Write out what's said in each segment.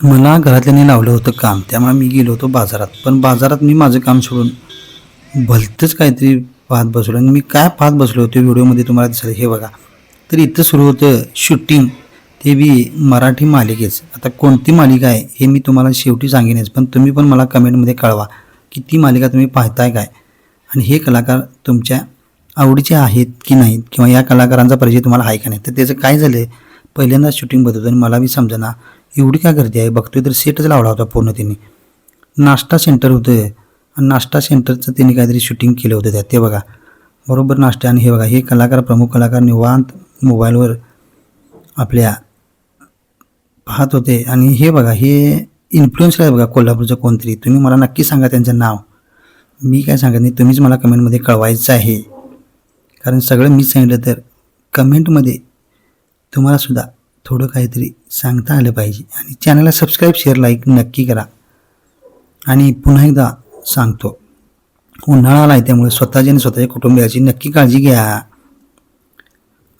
मला घरातल्याने लावलं होतं काम. त्यामुळे मी गेलो होतो बाजारात. पण बाजारात मी माझं काम सोडून भलतंच काहीतरी पाहत बसलो आणि मी काय पाहत बसलो होतो व्हिडिओमध्ये तुम्हाला दिसलं. हे बघा. तर इथं सुरू होतं शूटिंग ते बी मराठी मालिकेच. आता कोणती मालिका आहे हे मी तुम्हाला शेवटी सांगेनच. पण तुम्ही पण मला कमेंटमध्ये कळवा की ती मालिका तुम्ही पाहताय काय. आणि हे कलाकार तुमच्या आवडीचे आहेत की नाहीत किंवा या कलाकारांचा परिचय तुम्हाला आहे का नाही. तर त्याचं काय झालं पहिल्यांदा शूटिंग बघत आणि मला बी समजना एवढी काय गर्दी आहे? बघतोय तर सेटच लावला होता पूर्ण त्यांनी नाश्ता सेंटर होतं. आणि नाश्ता सेंटरचं त्यांनी काहीतरी शूटिंग केलं होतं त्यात ते बघा. बरोबर नाश्ता आणि हे बघा हे कलाकार प्रमुख कलाकार निवांत मोबाईलवर आपल्या पाहत होते. आणि हे बघा हे इन्फ्लुएन्सर आहे बघा कोल्हापूरचं कोणतरी. तुम्ही मला नक्की सांगा त्यांचं नाव. मी काय सांगत नाही तुम्हीच मला कमेंटमध्ये कळवायचं आहे. कारण सगळं मी सांगितलं तर कमेंटमध्ये तुम्हालासुद्धा थोडं काहीतरी सांगता आलं पाहिजे. आणि चॅनलला सबस्क्राईब शेअर लाईक नक्की करा. आणि पुन्हा एकदा सांगतो उन्हाळा आला आहे त्यामुळे स्वतःची आणि स्वतःच्या कुटुंबियाची नक्की काळजी घ्या.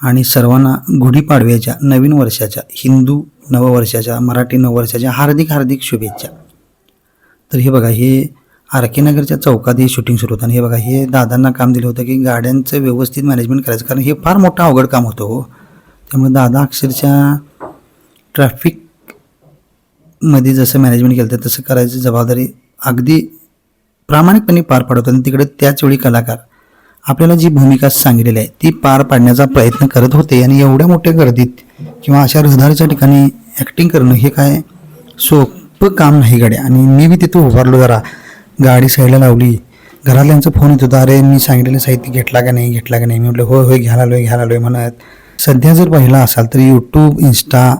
आणि सर्वांना गुढीपाडव्याच्या नवीन वर्षाच्या हिंदू नववर्षाच्या मराठी नववर्षाच्या हार्दिक हार्दिक शुभेच्छा. तर हे बघा हे आर के नगरच्या चौकात हे शूटिंग सुरू होतं. आणि हे बघा हे दादांना काम दिलं होतं की गाड्यांचं व्यवस्थित मॅनेजमेंट करायचं. कारण हे फार मोठं अवघड काम होतं हो. त्यामुळे दादा अक्षरशः ट्रॅफिकमध्ये जसं मॅनेजमेंट केलं तर तसं करायची जबाबदारी अगदी प्रामाणिकपणे पार पाडत आणि तिकडे त्याचवेळी कलाकार आपल्याला जी भूमिका सांगितलेली आहे ती पार पाडण्याचा प्रयत्न करत होते. आणि एवढ्या मोठ्या गर्दीत किंवा अशा रहदारीच्या ठिकाणी ॲक्टिंग करणं हे काय सोपं काम नाही गाड्या. आणि मी बी तिथं उभारलो जरा. गाडी साईडला लावली. घरातल्यांचा फोन येत होता अरे मी सांगितलेलं साहित्य घेतला का नाही? घेतला का नाही? मी म्हटलं होय होय घ्यायला आलोय घ्यायला आलोय म्हणत. सध्या जर पाहिला असाल तर यूट्यूब इन्स्टा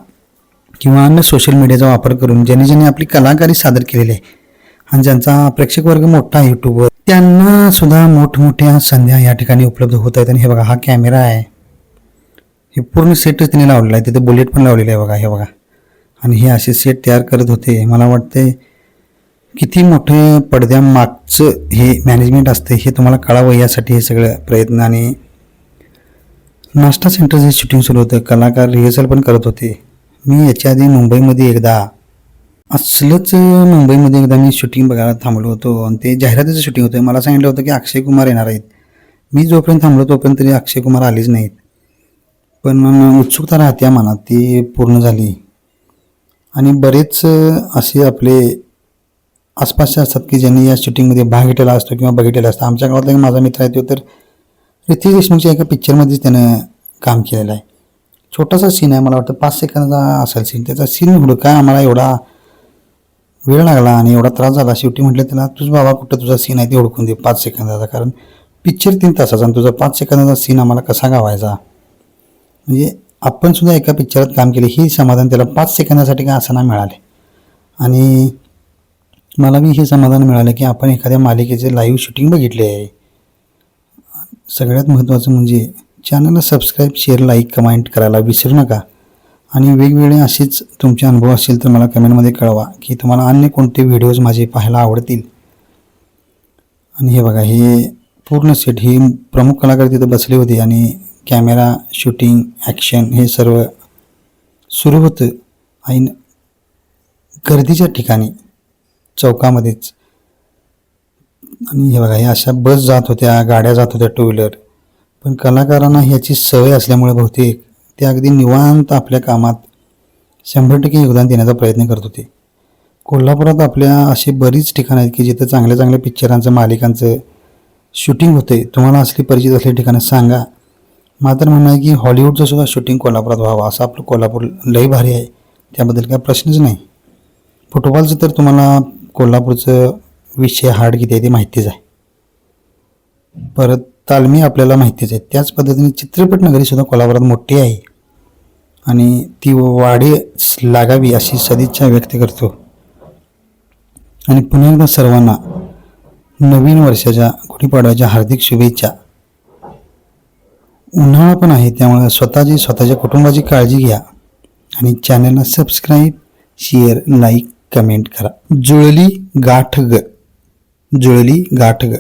किंवा अन्य सोशल मीडियाचा वापर करून ज्याने ज्यांनी आपली कलाकारी सादर केलेली आहे. आणि ज्यांचा प्रेक्षक वर्ग मोठा आहे यूट्यूबवर त्यांना सुद्धा मोठमोठ्या संध्या या ठिकाणी उपलब्ध होत आहेत. आणि हे बघा हा कॅमेरा आहे. हे पूर्ण सेटच तिने लावलेला आहे. तिथे बुलेट पण लावलेलं आहे बघा हे बघा. आणि हे असे सेट तयार करत होते. मला वाटते किती मोठे पडद्यामागचं हे मॅनेजमेंट असतं हे तुम्हाला कळावं यासाठी हे सगळं प्रयत्न. आणि नाश्ता सेंटरचं शूटिंग सुरू होतं. कलाकार रिहर्सल पण करत होते. मी याच्या आधी मुंबईमध्ये एकदा असलंच मुंबईमध्ये एकदा मी शूटिंग बघायला थांबलो होतो आणि ते जाहिरातीचं शूटिंग होतं. मला सांगितलं होतं की अक्षय कुमार येणार आहेत. मी जोपर्यंत थांबलो तोपर्यंत तरी अक्षय कुमार आलेच नाहीत. पण उत्सुकता राहत्या मनात ती पूर्ण झाली. आणि बरेच असे आपले आसपासचे असतात की ज्यांनी या शूटिंगमध्ये भाग घेतलेला असतो किंवा बघितलेला असतो. आमच्या गावातला एक माझा मित्र आहे तो तर रितेश देशमुखच्या एका पिक्चरमध्येच त्यानं काम केलेलं आहे. छोटासा सीन आहे मला वाटतं पाच सेकंदाचा असेल सीन त्याचा सीन एवढं काय आम्हाला एवढा वेळ लागला आणि एवढा त्रास झाला? शेवटी म्हटलं त्याला तुझ बाबा कुठं तुझा सीन आहे ते ओळखून दे पाच सेकंदाचा. कारण पिक्चर तीन तासाचा आणि तुझा पाच सेकंदाचा सीन आम्हाला कसा गावायचा? म्हणजे आपण सुद्धा एका पिक्चरात काम केले हे समाधान त्याला पाच सेकंदासाठी काय असं मिळाले? आणि मला बी हे समाधान मिळालं की आपण एखाद्या मालिकेचे लाईव्ह शूटिंग बघितले आहे. सगळ्यात महत्त्वाचं म्हणजे चॅनलला सबस्क्राईब शेअर लाईक कमेंट करायला विसरू नका. आणि वेगवेगळे असेच तुमचे अनुभव असेल तर मला कमेंटमध्ये कळवा की तुम्हाला अन्य कोणते व्हिडिओज माझे पाहायला आवडतील. आणि हे बघा हे पूर्ण सेट हे प्रमुख कलाकार तिथं बसले होते आणि कॅमेरा शूटिंग ॲक्शन हे सर्व सुरू होतं. आणि गर्दीच्या ठिकाणी चौकामध्येच. आणि हे बघा हे अशा बस जात होत्या गाड्या जात होत्या टू व्हीलर पण कलाकारांना ह्याची सवय असल्यामुळे बहुतेक ते अगदी निवांत आपल्या कामात शंभर टक्के योगदान देण्याचा प्रयत्न करत होते. कोल्हापुरात आपल्या अशी बरीच ठिकाणं आहेत की जिथं चांगल्या चांगल्या पिक्चरांचं मालिकांचं शूटिंग होते. तुम्हाला असली परिचित असलेली ठिकाणं सांगा. मात्र म्हणणं आहे की हॉलिवूडचं सुद्धा शूटिंग कोल्हापुरात व्हावं. असं आपलं कोल्हापूर लई भारी आहे. त्याबद्दल काय प्रश्नच नाही. फुटबॉलचं तर तुम्हाला कोल्हापूरचं विषय हार्ड किती आहे ते माहितीच आहे. परत तालमी आपल्याला माहितीच आहे. त्याच पद्धतीने चित्रपट नगरीसुद्धा कोल्हापुरात मोठी आहे. आणि ती वाढी लागावी अशी सदिच्छा व्यक्त करतो. आणि पुन्हा एकदा सर्वांना नवीन वर्षाच्या गुढीपाडव्याच्या हार्दिक शुभेच्छा. उन्हाळा पण आहे त्यामुळे स्वतःची स्वतःच्या कुटुंबाची काळजी घ्या आणि चॅनलला सबस्क्राईब शेअर लाईक कमेंट करा. जुळली गाठ ग. जुळली गाठ ग.